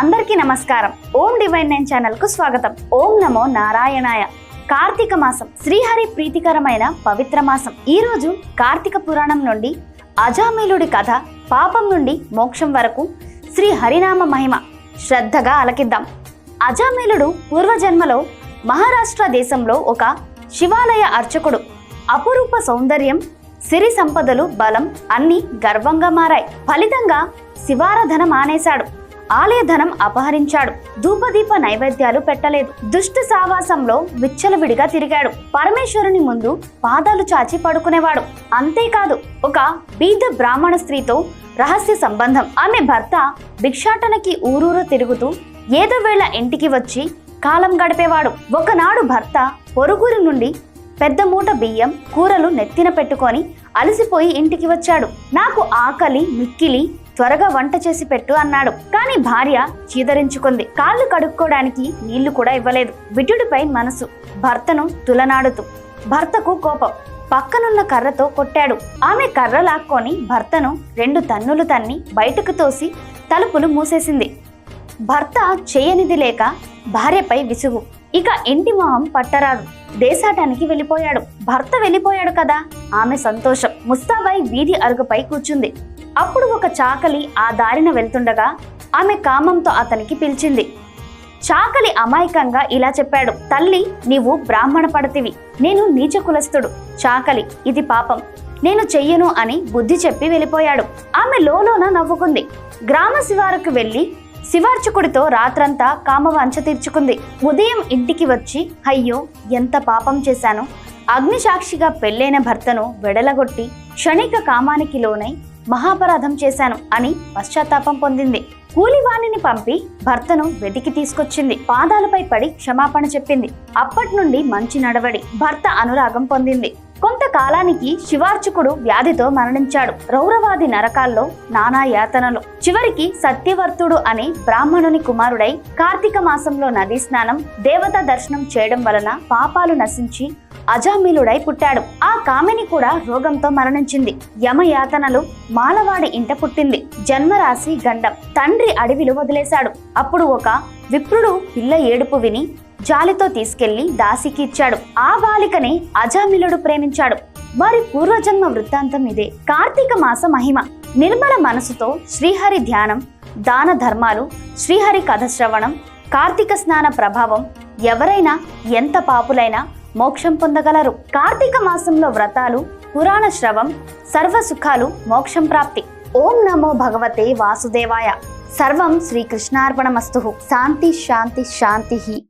అందరికీ నమస్కారం. ఓం divine nine ఛానల్కు స్వాగతం. ఓం నమో నారాయణాయ. కార్తీక మాసం శ్రీహరి ప్రీతికరమైన పవిత్ర మాసం. ఈ రోజు కార్తీక పురాణం నుండి అజామీలుడి కథ పాపం నుండి మోక్షం వరకు శ్రీ హరినామ మహిమ శ్రద్ధగా అలకిద్దాం అజామీలుడు పూర్వజన్మలో మహారాష్ట్ర దేశంలో ఒక శివాలయ అర్చకుడు. అపురూప సౌందర్యం సిరి సంపదలు బలం అన్ని గర్వంగా మారాయి. ఫలితంగా శివారాధన మానేశాడు. ఆలయ ధనం అపహరించాడు. ధూపదీప నైవేద్యాలు పెట్టలేదు. దుష్ట సావాసంలో విచ్చలవిడిగా తిరిగాడు. పరమేశ్వరుని ముందు పాదాలు చాచి పడుకునేవాడు. అంతేకాదు ఒక బీద బ్రాహ్మణ స్త్రీతో రహస్య సంబంధం. ఆమె భర్త భిక్షాటనకి ఊరూరు తిరుగుతూ ఏదో వేళ ఇంటికి వచ్చి కాలం గడిపేవాడు. ఒకనాడు భర్త పొరుగురి నుండి పెద్ద మూట బియ్యం కూరలు నెత్తిన పెట్టుకొని అలసిపోయి ఇంటికి వచ్చాడు. నాకు ఆకలి మిక్కిలి త్వరగా వంట చేసి పెట్టు అన్నాడు. కానీ భార్య చీదరించుకుంది. కాళ్ళు కడుక్కోవడానికి నీళ్ళు కూడా ఇవ్వలేదు. విటుడిపై మనసు. భర్తను తులనాడుతూ. భర్తకు కోపం. పక్కనున్న కర్రతో కొట్టాడు. ఆమె కర్ర లాక్కొని భర్తను రెండు తన్నులు తన్ని బయటకు తోసి తలుపులు మూసేసింది. భర్త చేయనిది లేక భార్యపై విసుగు. ఇక ఇంటి మొహం పట్టరాదు. దేశాటానికి వెళ్ళిపోయాడు. భర్త వెళ్ళిపోయాడు కదా. ఆమె సంతోషం. ముస్తాబాయి వీధి అరుగుపై కూర్చుంది. అప్పుడు ఒక చాకలి ఆ దారిన వెళ్తుండగా ఆమె కామంతో అతనికి పిలిచింది. చాకలి అమాయకంగా ఇలా చెప్పాడు. తల్లి నీవు బ్రాహ్మణ పడతివి. నేను నీచ కులస్తుడు చాకలి ఇది పాపం. నేను చెయ్యను అని బుద్ధి చెప్పి వెళ్ళిపోయాడు. ఆమె లోలోన నవ్వుకుంది. గ్రామ శివారుకు వెళ్ళి శివార్చకుడితో రాత్రంతా కామవాంఛ తీర్చుకుంది ఉదయం ఇంటికి వచ్చి అయ్యో ఎంత పాపం చేశాను. అగ్నిసాక్షిగా పెళ్ళైన భర్తను వెడలగొట్టి క్షణిక కామానికి లోనై మహాపరాధం చేశాను అని పశ్చాత్తాపం పొందింది. కూలివాణిని పంపి భర్తను వెతికి తీసుకొచ్చింది. పాదాలపై పడి క్షమాపణ చెప్పింది. అప్పటి నుండి మంచి నడవడి భర్త అనురాగం పొందింది. కొంతకాలానికి శివార్చకుడు వ్యాధితో మరణించాడు. రౌరవాది నరకాల్లో నానా యాతనలు. చివరికి సత్యవర్తుడు అనే బ్రాహ్మణుని కుమారుడై కార్తీక మాసంలో నదీ స్నానం దేవతా దర్శనం చేయడం వలన పాపాలు నశించి అజామిలుడై పుట్టాడు. ఆ కామిని కూడా రోగంతో మరణించింది. యమయాతనలు మాలవాడి ఇంట పుట్టింది. జన్మరాశి గండం. తండ్రి అడవిలో వదిలేశాడు. అప్పుడు ఒక విప్రుడు పిల్ల ఏడుపు విని జాలితో తీసుకెళ్ళి దాసికి ఇచ్చాడు. ఆ బాలికనే అజామిలుడు ప్రేమించాడు. వారి పూర్వజన్మ వృత్తాంతం ఇదే. కార్తీక మాస మహిమ. నిర్మల మనసుతో శ్రీహరి ధ్యానం దాన ధర్మాలు శ్రీహరి కథ శ్రవణం కార్తీక స్నాన ప్రభావం ఎవరైనా ఎంత పాపులైనా మోక్షం పొందగలరు. కార్తీక మాసంలో వ్రతాలు పురాణ శ్రవం సర్వ సుఖాలు మోక్షం ప్రాప్తి. ఓం నమో భగవతే వాసుదేవాయ. సర్వం శ్రీకృష్ణార్పణమస్తు. శాంతి శాంతి శాంతి.